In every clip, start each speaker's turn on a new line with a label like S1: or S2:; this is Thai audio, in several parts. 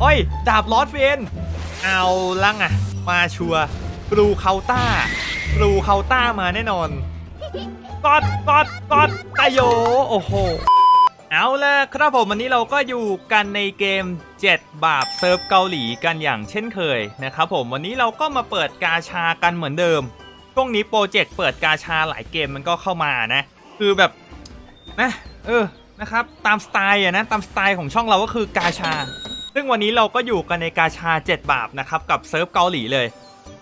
S1: โอ้ย ดาบลอดเวนเอาลังอะมาชัวร์บลูเคาต้าบลูเคาต้ามาแน่นอนกอดกอดกอดตายโย โอ้โห เอาละครับผมวันนี้เราก็อยู่กันในเกม 7 บาปเซิร์ฟเกาหลีกันอย่างเช่นเคยนะครับผมวันนี้เราก็มาเปิดกาชากันเหมือนเดิม ช่วงนี้โปรเจกต์เปิดกาชาหลายเกมมันก็เข้ามานะ คือแบบนะเออนะครับตามสไตล์อะนะตามสไตล์ของช่องเราก็คือกาชา ซึ่งวันนี้เราก็อยู่กันในกาชา 7 บาปนะครับกับเซิร์ฟเกาหลีเลย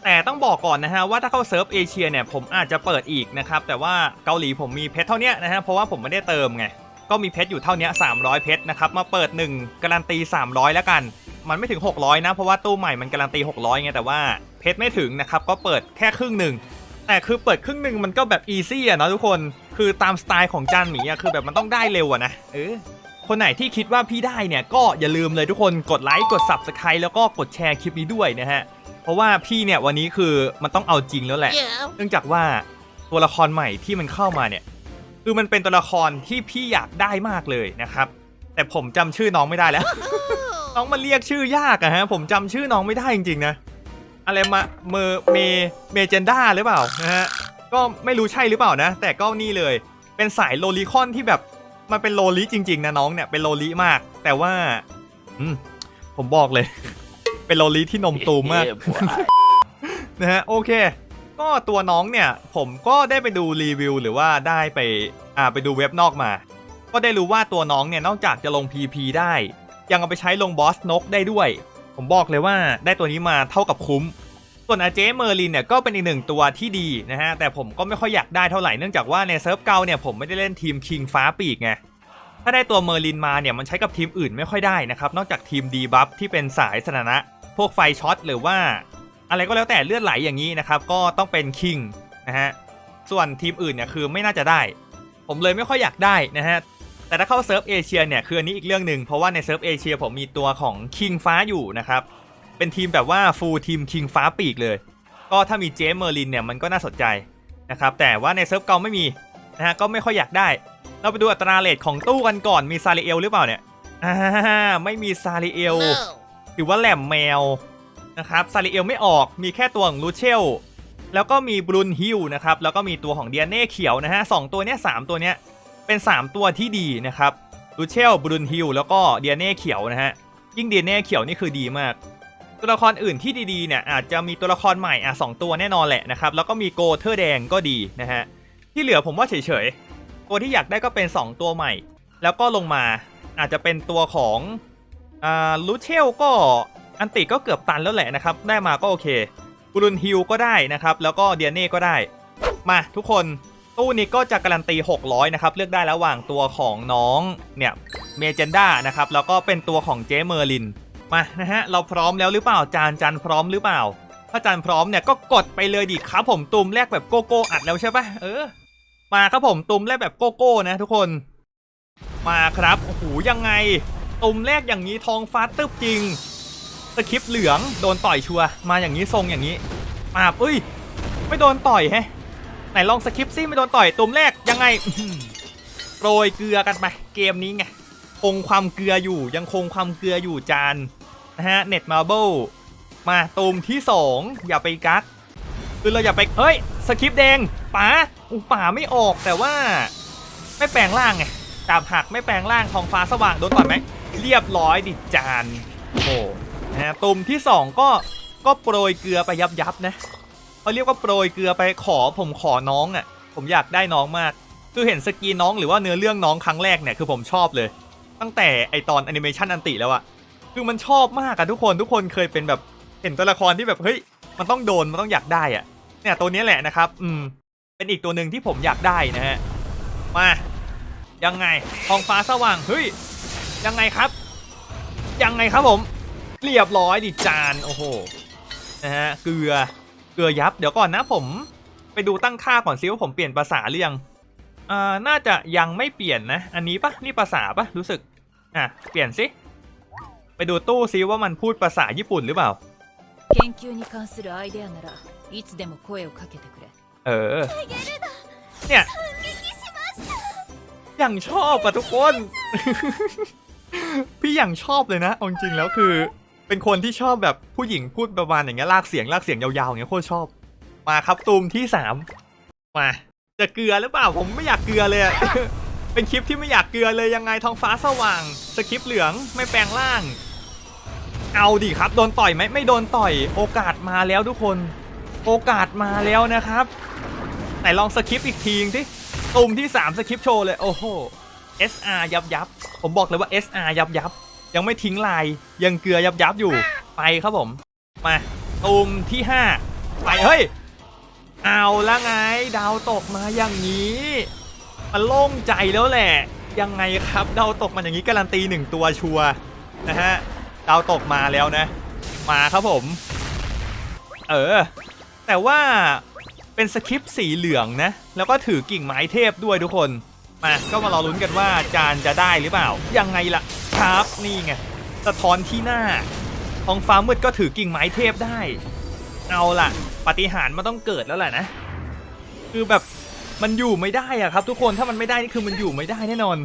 S1: แต่ต้องบอกก่อนนะฮะว่าถ้าเข้าเซิร์ฟเอเชียเนี่ยผมอาจจะเปิดอีกนะครับแต่ว่าเกาหลีผมมีเพชรเท่านี้นะฮะเพราะว่าผมไม่ได้เติมไงก็มีเพชรอยู่เท่านี้300 เพชรนะครับมาเปิด 1 การันตี 300 แล้วกัน มันไม่ถึง 600 นะ เพราะว่าตู้ใหม่มันการันตี 600ไงแต่ว่าเพชรไม่ถึงนะครับก็เปิดแค่ครึ่งหนึ่งแต่คือเปิดครึ่งหนึ่งมันก็แบบอีซี่อะเนาะทุกคนคือตามสไตล์ของจานหมีอะคือแบบมันต้องได้เร็วอะนะเออ คนไหนที่คิดว่าพี่ได้เนี่ยก็อย่าลืมเลยทุกคนกดไลค์กด Subscribe แล้วก็กดแชร์คลิปนี้ด้วยนะฮะ เพราะว่าพี่เนี่ยวันนี้คือมันต้องเอาจริงแล้วแหละ เนื่องจากว่าตัวละครใหม่ที่มันเข้ามาเนี่ย คือมันเป็นตัวละครที่พี่อยากได้มากเลยนะครับ แต่ผมจำชื่อน้องไม่ได้แล้ว น้องมันเรียกชื่อยากอะฮะ ผมจำชื่อน้องไม่ได้จริงๆนะ อะไรมาเมอเมเมเจนด้าหรือเปล่านะฮะก็ไม่รู้ใช่หรือเปล่านะ แต่ก็นี่เลยเป็นสายโลลิคอนที่แบบ มันเป็นโลลิจริง ๆ นะน้องเนี่ยเป็นโลลิมาก แต่ว่า อืมผมบอกเลย เป็นโลลิที่นมตูมมาก นะฮะโอเค ก็ตัวน้องเนี่ยผมก็ได้ไปดูรีวิวหรือว่าได้ไปอ่าไปดูเว็บนอกมา ก็ได้รู้ว่าตัวน้องเนี่ยนอกจากจะลง PP ได้ ยังเอาไปใช้ลงบอสนกได้ด้วย ผมบอกเลยว่าได้ตัวนี้มาเท่ากับคุ้ม ส่วนอาเจเมอร์ลินเนี่ยก็เป็นอีกหนึ่งตัวที่ดีนะฮะแต่ผมก็ไม่ค่อยอยากได้เท่าไหร่เนื่องจากว่าในเซิร์ฟเก่าเนี่ยผมไม่ได้เล่นทีมคิงฟ้าปีกไงถ้าได้ตัวเมอร์ลินมาเนี่ยมันใช้กับทีมอื่นไม่ค่อยได้นะครับนอกจากทีมดีบัฟที่เป็นสายสถานะ พวกไฟช็อตหรือว่า อะไรก็แล้วแต่เลือดไหลอย่างนี้นะครับก็ต้องเป็นคิงนะฮะส่วนทีมอื่นเนี่ยคือไม่น่าจะได้ ผมเลยไม่ค่อยอยากได้นะฮะแต่ถ้าเข้าเซิร์ฟเอเชียเนี่ยคืออันนี้อีกเรื่องหนึ่งเพราะว่าในเซิร์ฟเอเชียผมมีตัวของคิงฟ้าอยู่นะครับ เป็นทีมแบบว่าฟูลทีมคิงฟ้าปีกเลย ก็ถ้ามีเจมเมอร์ลินเนี่ยมันก็น่าสนใจนะครับแต่ว่าในเซิร์ฟเกาไม่มีนะฮะก็ไม่ค่อยอยากได้ เราไปดูอัตราเลทของตู้กันก่อนมีซาริเอลหรือเปล่าเนี่ยอ่าไม่มีซาริเอลถือว่าแหลมแมวนะครับซาริเอลไม่ออกมีแค่ตัวของลูเชลแล้วก็มีบรูนฮิลนะครับแล้วก็มีตัวของเดียเน่เขียวนะฮะสองตัวเนี้ยสามตัวเนี้ยเป็น 3 ตัวที่ดีนะครับลูเชลบรูนฮิลแล้วก็เดียเน่เขียวนะฮะยิ่งเดียเน่เขียวนี่คือดีมาก ตัวละครอื่นที่ดีๆเนี่ยอาจจะมีตัวละครใหม่อะสองตัวแน่นอนแหละนะครับแล้วก็มีโกเทอร์แดงก็ดีนะฮะที่เหลือผมว่าเฉยๆตัวที่อยากได้ก็เป็น 2 ตัวใหม่ แล้วก็ลงมาอาจจะเป็นตัวของอ่าลูเชลก็อันติก็เกือบตันแล้วแหละนะครับได้มาก็โอเคบรูนฮิลก็ได้นะครับแล้วก็เดียเน่ก็ได้ มาทุกคนตู้นี้ก็จะการันตี 600 นะครับ เลือกได้ระหว่างตัวของน้องเนี่ยเมเจนด้านะครับ แล้วก็เป็นตัวของเจเมอร์ลิน มานะฮะเราพร้อมแล้วหรือเปล่าจานจันพร้อมหรือเปล่า ถ้าจานพร้อมเนี่ยก็กดไปเลยดิครับผมตุมแรกแบบโกโก้อัดแล้วใช่ปะเออ มาครับผมตุมแรกแบบโกโก้นะทุกคน มาครับโอ้โหยังไง ตุมแรกอย่างนี้ทองฟ้าตึบจริงสคริปเหลืองโดนต่อยชัวมาอย่างนี้ทรงอย่างนี้มาบเอ้ยไม่โดนต่อยแฮะไหนลองสคริปซิไม่โดนต่อยตุมแรกยังไงโปรยเกลือกันไปเกมนี้ไงคงความเกลืออยู่ยังคงความเกลืออยู่จาน นะฮะเน็ตมาเบิลมาตูมที่ 2 อย่าไปกักคือเราอย่าไป เฮ้ย สคริปต์แดงป๋าอุป๋าไม่ออกแต่ว่า ไม่แปลงร่างไงดาบหักไม่แปลงร่างทองฟ้าสว่างโดนต่อยไหม เรียบร้อยดิจานโอ้นะฮะตูมที่ 2 ก็ก็โปรยเกลือไปยับยับนะเขาเรียกว่าโปรยเกลือไปขอผมขอน้องอะ ผมอยากได้น้องมากคือเห็นสกีนน้องหรือว่าเนื้อเรื่องน้องครั้งแรกเนี่ยคือผมชอบเลย ตั้งแต่ไอตอนแอนิเมชันอันติแล้วอะ คือมันชอบมากอะทุกคนทุกคนเคยเป็นแบบเห็นตัวละครที่แบบเฮ้ยมันต้องโดนมันต้องอยากได้อะเนี่ยตัวนี้แหละนะครับ อืม เป็นอีกตัวหนึ่งที่ผมอยากได้นะฮะมา ยังไงทองฟ้าสว่างเฮ้ยยังไงครับ ยังไงครับผม เรียบร้อยดิจานโอ้โหนะฮะเกลือเกลือยับเดี๋ยวก่อนนะผม ไปดูตั้งค่าก่อนซิว่าผมเปลี่ยนภาษาหรือยังอ่าน่าจะยังไม่เปลี่ยนนะ อันนี้ปะนี่ภาษาปะรู้สึกอะเปลี่ยนสิ ไปดูตู้ซิว่ามันพูดภาษาญี่ปุ่นหรือเปล่าเออเนี่ยอย่างชอบอะทุกคน พี่อย่างชอบเลยนะอาจริงแล้วคือ เป็นคนที่ชอบแบบผู้หญิงพูดประมาณอย่างเงี้ยลากเสียงลากเสียงยาวๆอย่างเงี้ยโคตรชอบ มาครับตูมที่สามมาจะเกลือหรือเปล่าผมไม่อยากเกลือเลย เป็นคลิปที่ไม่อยากเกลือเลยยังไงท้องฟ้าสว่าง สคริปเหลืองไม่แปลงร่าง เอาดิครับ โดนต่อยไหมไม่โดนต่อย โอกาสมาแล้วทุกคน โอกาสมาแล้วนะครับ ไหนลองสคริปอีกทีสิตูมที่ 3 สคริปโชว์เลย โอ้โห SR ยับยับ ผมบอกเลยว่า SR ยับยับ ยังไม่ทิ้งลาย ยังเกลือยับยับอยู่ ไปครับผม มาตูมที่ 5 ไปเฮ้ย เอาละไง ดาวตกมาอย่างนี้ มันโล่งใจแล้วแหละ ยังไงครับ ดาวตกมาอย่างนี้การันตีหนึ่งตัวชัวนะฮะ ดาวตกมาแล้วนะ มาครับผม เออ แต่ว่าเป็นสคริปต์สีเหลืองนะ แล้วก็ถือกิ่งไม้เทพด้วยทุกคน มาก็มารอลุ้นกันว่าจานจะได้หรือเปล่า ยังไงล่ะ ครับนี่ไงสะท้อนที่หน้าท้องฟ้ามืดก็ถือกิ่งไม้เทพได้ เอาล่ะปาฏิหารมันต้องเกิดแล้วแหละนะ คือแบบมันอยู่ไม่ได้อะครับ ทุกคนถ้ามันไม่ได้นี่คือมันอยู่ไม่ได้แน่นอน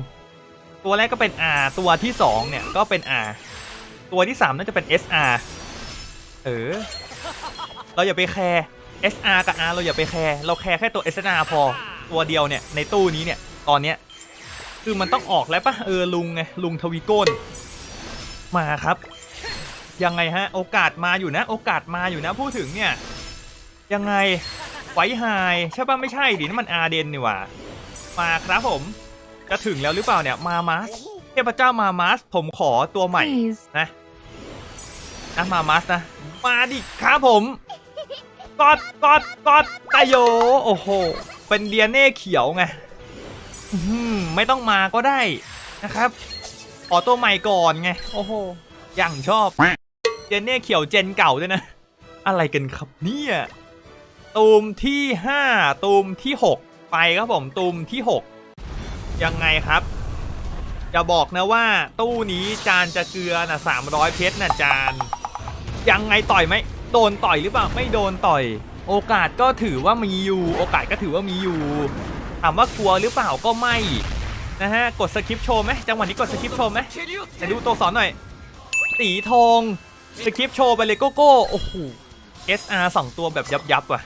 S1: ตัวแรกก็เป็น R ตัวที่ 2 เนี่ยก็เป็น R ตัวที่ 3 น่าจะเป็น SR เออ เราอย่าไปแคร์ SR กับ R เราอย่าไปแคร์ เราแคร์แค่ตัว SR พอ ตัวเดียวเนี่ย ในตู้นี้เนี่ย ตอนเนี้ย คือมันต้องออกแล้วปะเออลุงไง ลุงทวีโกนมาครับ ยังไงฮะ โอกาสมาอยู่นะ โอกาสมาอยู่นะ พูดถึงเนี่ย ยังไง ไวไฮใช่ปะไม่ใช่ดินั่นมันอาเดนนี่หว่า มาครับผม จะถึงแล้วหรือเปล่าเนี่ย มามัสเทพเจ้ามามัสผมขอตัวใหม่นะ นะมามัสนะ มาดิครับผมกอดกอดกอดตายโย โอ้โห เป็นเดียเน่เขียวไงไม่ต้องมาก็ได้นะครับขอตัวใหม่ก่อนไง โอ้โห อย่างชอบเดียเน่เขียวเจนเก่าด้วยนะ อะไรกันครับเนี่ยตูมที่ 5 ตูมที่ 6 ไปครับผมตูมที่ 6 ยังไงครับ จะบอกนะว่าตู้นี้จานจะเกลือนะ300 เพชรนะจาน ยังไงต่อยไหมโดนต่อยหรือเปล่าไม่โดนต่อย โอกาสก็ถือว่ามีอยู่ โอกาสก็ถือว่ามีอยู่ถามว่ากลัวหรือเปล่าก็ไม่นะฮะกดสคริปต์โชว์ไหมจังหวะนี้กดสคริปต์โชว์ไหมจะดูตัวสอนหน่อยสีทองสคริปต์โชว์ไปเลยโกโก้โอ้โห SR สองตัวแบบยับยับว่ะ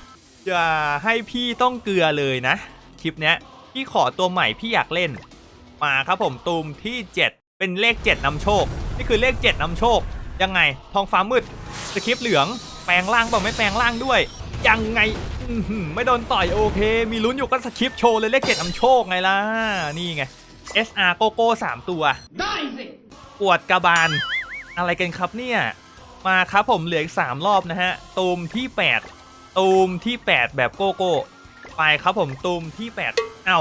S1: อย่าให้พี่ต้องเกลือเลยนะ คลิปเนี้ยพี่ขอตัวใหม่พี่อยากเล่น มาครับผมตูมที่ 7 เป็นเลข 7นำโชค นี่คือเลข 7นำโชค ยังไงทองฟ้ามืด สคริปต์เหลืองแปลงร่างเปล่าไม่แปลงร่างด้วย ยังไงอื้อหือไม่โดนต่อยโอเค มีลุ้นอยู่ก็สคริปต์โชว์เลยเลข7นำโชคไงล่ะ นี่ไง SR โกโก้3ตัว
S2: ได้สิ
S1: ปวดกระบาล อะไรกันครับเนี่ย มาครับผมเหลืออีก3รอบนะฮะ ตูมที่8ตูมที่8แบบโกโก้ ไปครับผมตูมที่8เอ้า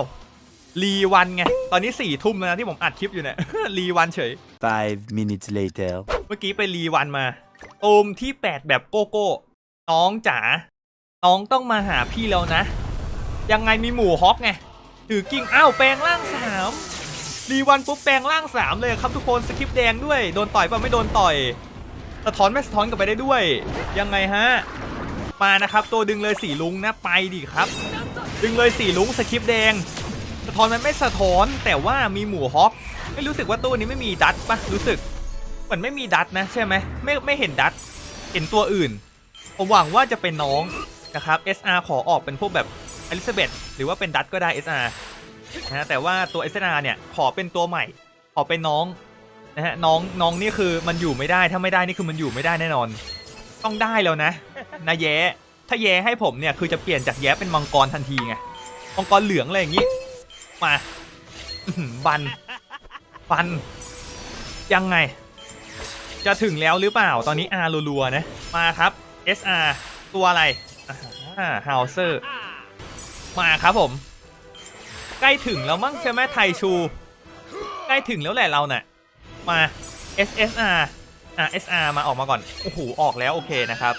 S1: รีวันไง ตอนนี้4ี่ทุ่มแล้วนะที่ผมอัดคลิปอยู่เนี่ย รีวันเฉย
S3: Five minutes later.
S1: เมื่อกี้ไปรีวันมา ตูมที่8แบบโกโก้น้องจ๋าน้องต้องมาหาพี่แล้วนะ ยังไงมีหมูฮอกไงถือกิ่งอ้าวแปลงร่างสามรีวันปุ๊บแปลงร่างสามเลยครับทุกคนสคริปต์แดงด้วยโดนต่อยป่ะไม่โดนต่อยสะท้อนไม่สะท้อนกลับไปได้ด้วย ยังไงฮะมานะครับ ตัวดึงเลยสีลุงนะไปดิครับ ดึงเลยสีลุงสคริปต์แดง สะท้อนมันไม่สะท้อนแต่ว่ามีหมูฮอกไม่รู้สึกว่าตู้นี้ไม่มีดัตปะรู้สึก เหมือนไม่มีดัตนะใช่ไหมไม่ไม่เห็นดัตเห็นตัวอื่น ผมหวังว่าจะเป็นน้องนะครับ SR ขอออกเป็นพวกแบบอลิซาเบธหรือว่าเป็นดัตก็ได้ SR นะฮะแต่ว่าตัว SR เนี่ยขอเป็นตัวใหม่ ขอเป็นน้องนะฮะน้องน้องนี่คือมันอยู่ไม่ได้ถ้าไม่ได้นี่คือมันอยู่ไม่ได้แน่นอน ต้องได้แล้วนะนะแย้ถ้าแย้ให้ผมเนี่ยคือจะเปลี่ยนจากแย้เป็นมังกรทันทีไงมังกรเหลืองอะไรอย่างงี้มาบันฟันยังไง จะถึงแล้วหรือเปล่าตอนนี้ R รัวๆนะ มาครับ SR ตัวอะไรอ่าฮาวเซอร์มาครับผม ใกล้ถึงแล้วมั้งใช่ไหมไทชู ใกล้ถึงแล้วแหละเราเนี่ยมา SSR อะ SR มาออกมาก่อน โอ้โห ออกแล้วโอเคนะครับ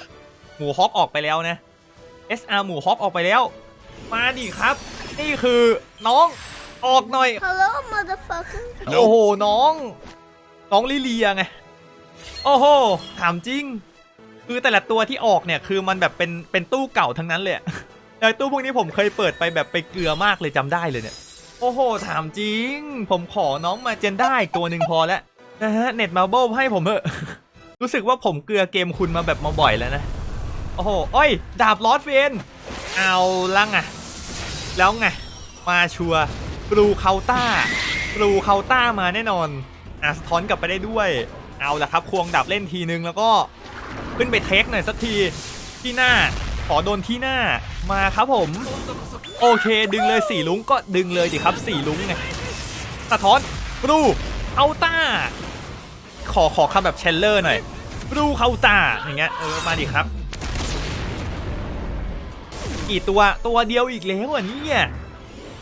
S1: หมูฮอกออกไปแล้วนะ SR หมูฮอกออกไปแล้ว มาดิครับ นี่คือน้องออกหน่อย
S4: Hello, motherfucker.
S1: โอ้โห น้อง น้องลิเลียไง โอ้โห ถามจริง คือแต่ละตัวที่ออกเนี่ยคือมันแบบเป็นเป็นตู้เก่าทั้งนั้นเลยอะไอตู้พวกนี้ผมเคยเปิดไปแบบไปเกลือมากเลยจำได้เลยเนี่ย โอ้โห ถามจริง ผมขอน้องมาเจนได้ตัวหนึ่งพอแล้วนะฮะเน็ตมาเบิลให้ผมเถอะ รู้สึกว่าผมเกลือเกมคุณมาแบบมาบ่อยแล้วนะ โอ้โหโอ้ยดาบลอสเวนเอาละไงแล้วไง มาชัวร์บลูเคาต้าบลูเคาต้ามาแน่นอนอะสะท้อนกลับไปได้ด้วย เอาละครับควงดาบเล่นทีนึงแล้วก็ขึ้นไปเทคหน่อยสักทีที่หน้าขอโดนที่หน้ามาครับผม โอเคดึงเลยสี่ลุงก็ดึงเลยดิครับสี่ลุงไงสะท้อนบลูเคาต้า ขอขอคำแบบเชลเลอร์หน่อยบลูเคาต้าอย่างเงี้ยเออมาดิครับ กี่ตัวตัวเดียวอีกแล้วอะเนี่ย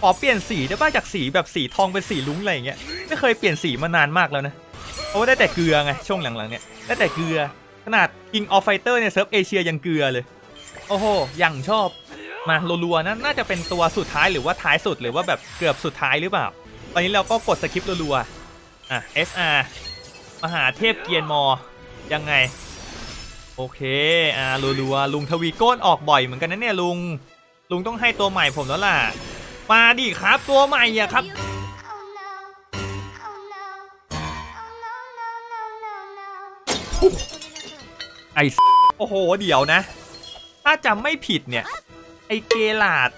S1: ขอเปลี่ยนสีได้ป่ะจากสีแบบสีทองเป็นสีลุ้งอะไรอย่างเงี้ยไม่เคยเปลี่ยนสีมานานมากแล้วนะ ราะว่าได้แต่เกลือไงช่วงหลังๆเนี่ยได้แต่เกลือขนาด King of Fighter เนี่ยเซิร์ฟเอเชียยังเกลือเลย โอ้โหยังชอบมารัวๆนะน่าจะเป็นตัวสุดท้ายหรือว่าท้ายสุดหรือว่าแบบเกือบสุดท้ายหรือเปล่า ตอนนี้เราก็กดสคริปต์รัวๆอะ SR มหาเทพเกียนมอยังไง โอเคอ่ารัวๆลุงทวีโก้นออกบ่อยเหมือนกันนะเนี่ยลุง ลุงต้องให้ตัวใหม่ผมแล้วล่ะ มาดิครับตัวใหม่อะครับ ไอโอ้โห เดี๋ยวนะ ถ้าจำไม่ผิดเนี่ย ไอเกลาด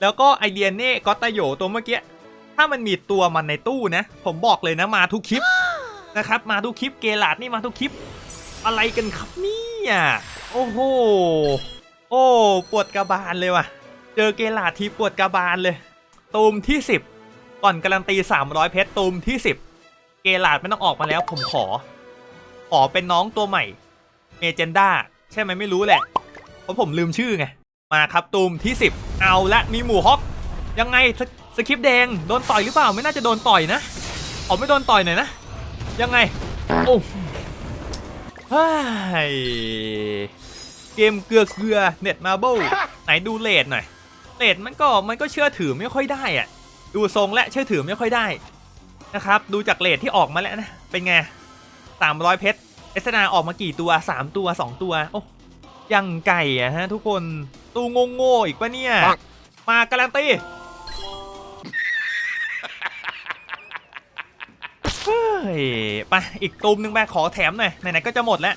S1: แล้วก็ไอเดียเน่ก็ตโยตัวเมื่อกี้ ถ้ามันมีตัวมันในตู้นะ ผมบอกเลยนะมาทุกคลิปนะครับ มาทุกคลิปเกลาดนี่มาทุกคลิป อะไรกันครับเนี่ยโอ้โห โอ้ปวดกระบาลเลยว่ะ เจอเกลาดทีปวดกระบาลเลย ตูมที่ 10 ก่อนการันตี 300 เพชรตูมที่ 10 เกลาดไม่ต้องออกมาแล้วผมขอ ขอเป็นน้องตัวใหม่ เมเจนดาใช่ไหมไม่รู้แหละ เพราะผมลืมชื่อไง มาครับตูมที่ 10 เอาละมีหมูฮอกยังไงสสคริปแดงโดนต่อยหรือเปล่าไม่น่าจะโดนต่อยนะขอไม่โดนต่อยหน่อยนะ ยังไง โอ้เฮ้ยเกมเกลือเกลือเน็ตมาเบิลไหนดูเลทหน่อยเลทมันก็มันก็เชื่อถือไม่ค่อยได้อะดูทรงและเชื่อถือไม่ค่อยได้นะครับ ดูจากเลทที่ออกมาแล้วนะ เป็นไง300 เพชร เอสนาออกมากี่ตัว 3 ตัว 2 ตัว โอ้ยังไก่อะฮะทุกคนตูงงโง่ๆอีกปะเนี่ย มาการันตีเฮ้ยไปอีกตูมหนึ่งไปขอแถมหน่อยไหนๆก็จะหมดแล้ว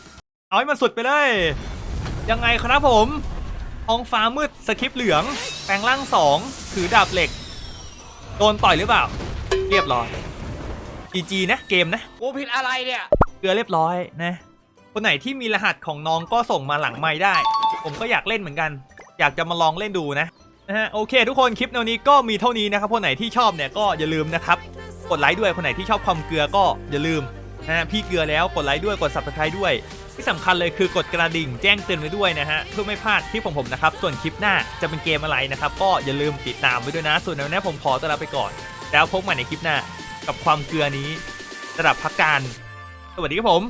S1: เอาให้มันสุดไปเลย ยังไงครับผมท้องฟ้ามืดสคริปต์เหลือง แปลงร่างสองถือดาบเหล็ก โดนต่อยหรือเปล่า เรียบร้อย GG นะ เกมนะ
S4: กูผิดอะไรเนี่ย
S1: เกลือเรียบร้อยนะ คนไหนที่มีรหัสของน้องก็ส่งมาหลังไม้ได้ ผมก็อยากเล่นเหมือนกัน อยากจะมาลองเล่นดูนะนะฮะโอเค ทุกคนคลิปแนวนี้ก็มีเท่านี้นะครับคนไหนที่ชอบเนี่ยก็อย่าลืมนะครับกดไลค์ด้วยคนไหนที่ชอบความเกลือก็อย่าลืมนะฮะพี่เกลือแล้วกดไลค์ด้วยกด subscribe ด้วย ที่สำคัญเลยคือกดกระดิ่งแจ้งเตือนไว้ด้วยนะฮะเพื่อไม่พลาดคลิปของผมนะครับส่วนคลิปหน้าจะเป็นเกมอะไรนะครับก็อย่าลืมติดตามไว้ด้วยนะ ส่วนในวันนี้ผมขอตัวลาไปก่อน แล้วพบกันใหม่ในคลิปหน้า กับความเกลือนี้ระดับพักการ สวัสดีครับผม